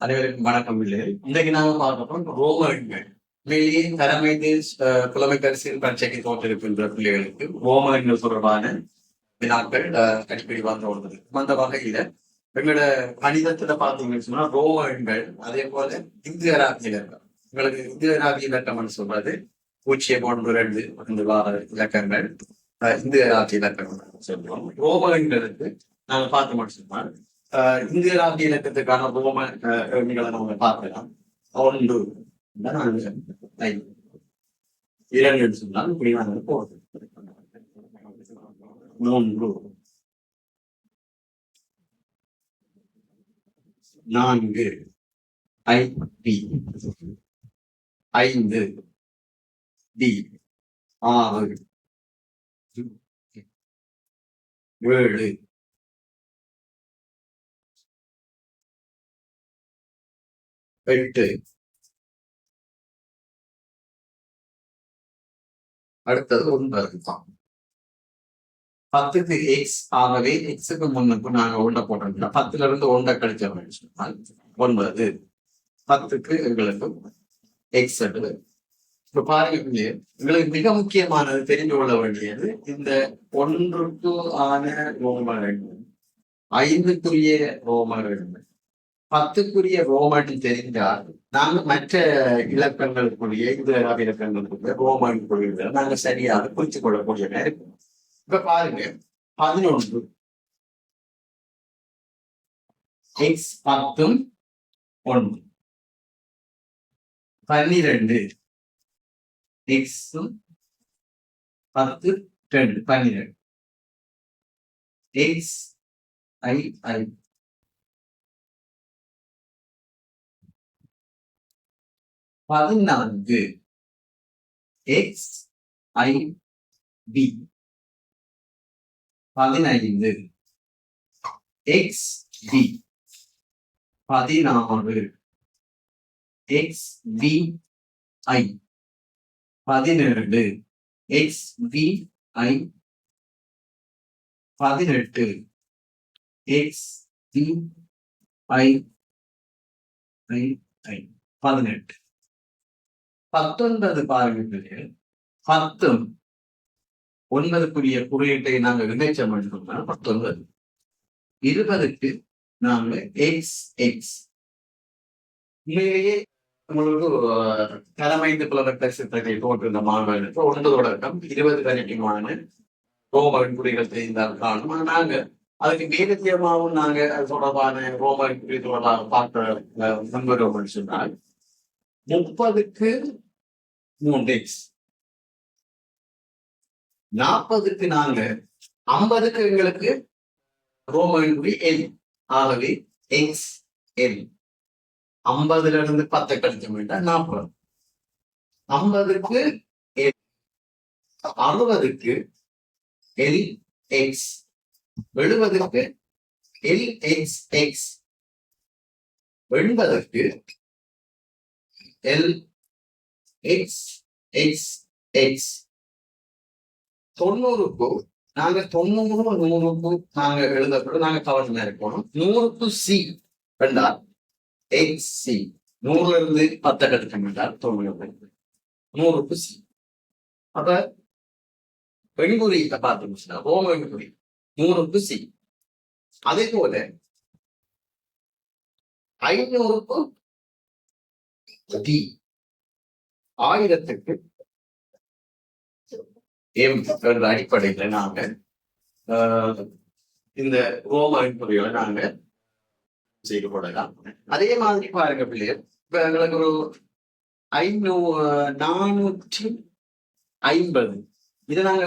அனைவருக்கும் வணக்கம் இல்லை இன்றைக்கு நாங்க பார்க்கப்போம் ரோம எண்கள் உண்மையிலேயே தலைமைந்து அஹ், பரீட்சைக்கு தோற்றிருக்கின்ற பிள்ளைகளுக்கு ரோம எண்கள் தொடர்பான வினாக்கள் அஹ், அடிக்கடி வந்து வருது அந்த வகையில எங்களோட கணிதத்துல பார்த்தீங்கன்னு சொன்னா ரோம எண்கள் அதே போல இந்திய அராபி எங்களுக்கு உங்களுக்கு இந்து அராபி இலக்கம்னு சொல்றது பூஜ்ஜியம் ஒன்று ரெண்டு இந்த வார இலக்கங்கள் அஹ், ராஜ்ய அராபி இலக்கங்கள் சொல்லுவோம். ரோம எண்களுக்கு நாங்க பார்த்து மட்டும் ஆஹ் Uh, இந்திய ராஜ்ய இலக்கத்துக்கான ரோம ஆஹ் uh, எண்களை நம்ம பார்க்கலாம். ஒன்று ஐந்து இரண்டு சொன்னால் இப்படி நாங்கள் போகுது மூன்று. நான்கு. I V. ஐந்து. டி. ஆறு. ஏழு. எட்டு. அடுத்தது ஒன்பது தான் பத்துக்கு எக்ஸ் ஆகவே எக்ஸுக்கு முன்னுக்கு நாங்க ஒன்றை போட்டோம்னா பத்துல இருந்து ஒன்றை கழிச்சோம்னு ஒன்பது. பத்துக்கு எங்களுக்கு எக்ஸ் எடுது இப்ப பாருங்க எங்களுக்கு மிக முக்கியமானது தெரிந்து கொள்ள வேண்டியது இந்த ஒன்றுக்கு ஆன ரோமர்கள் ஐந்துக்குரிய ரோமர்கள். பத்துக்குரிய ரோமன் தெரிந்தால் நாங்கள் மற்ற இலக்கங்களுக்குரிய இந்த இலக்கங்களுக்குரிய ரோமன் குறியீடுகளை நாங்கள் சரியாக குறித்து கொள்ளக்கூடிய இருக்கும் இப்ப பாருங்க பதினொன்று. எக்ஸ் பத்தும் ஒன்று. பன்னிரண்டு. எக்ஸும் பத்து ரெண்டு பன்னிரண்டு. X I I. பதினான்கு. எக்ஸ் ஐ பி பதினைந்து. எக்ஸ் பி பதினாறு. எக்ஸ் வி ஐ பதினேழு. எக்ஸ் வி ஐ பதினெட்டு. எக்ஸ் வி ஐ ஐ ஐ பதினெட்டு. பத்தொன்பது பாருங்க பத்தும் ஒன்பதுக்குரிய குறியீட்டை நாங்கள் விளைச்சம் பண்ணோம்னா பத்தொன்பது. இருபதுக்கு நாங்க எக்ஸ் எக்ஸ் உண்மையிலேயே உங்களுக்கு தலைமைந்து புலவட்ட சித்தத்தை தோற்றுள்ள மாணவர்களுக்கு ஒன்பது தொடக்கம் இருபது வரைக்குமான ரோமன் குடிகள் தெரிந்தால் காணும். ஆனா நாங்க அதுக்கு மேலத்தியமாகவும் நாங்க அது தொடர்பான ரோமன் குடி தொடர்பாக பார்த்த நம்புகிறோம் சொன்னால் முப்பதுக்கு மூன்று நாற்பதுக்கு நாங்க ஐம்பதுக்கு எங்களுக்கு ரோமன் குறி எல் ஆகவே எக்ஸ் எல் ஐம்பதுல இருந்து பத்தை கழிச்ச வேண்டாம் நாற்பது. ஐம்பதுக்கு எல் அறுபதுக்கு எல் எக்ஸ் எழுபதுக்கு எல் எக்ஸ் எக்ஸ் எண்பதுக்கு எல் எக்ஸ் எக்ஸ் எக்ஸ் தொண்ணூறுக்கு நாங்க தொண்ணூறு நூறுக்கு நாங்க எழுதப்படும் நாங்க கவனமா இருக்கணும் நூறுக்கு சி ரெண்டால் எக்ஸ் சி நூறுல இருந்து பத்தை கட்டுக்க மாட்டார் தொண்ணூறு. நூறுக்கு சி அப்ப பெண்குறியை பார்த்தோம்னா ரோம பெண்குறி நூறுக்கு சி அதே போல ஐநூறுக்கு டி ஆயிரத்துக்கு எம் என்ற அடிப்படையில நாங்க ஆஹ், இந்த ரோம பெண்குறிகளை நாங்க செய்து கொள்ளலாம். அதே மாதிரி பாருங்க பிள்ளையர் இப்ப எங்களுக்கு ஒரு ஐநூ நானூற்றி ஐம்பது. இதை நாங்க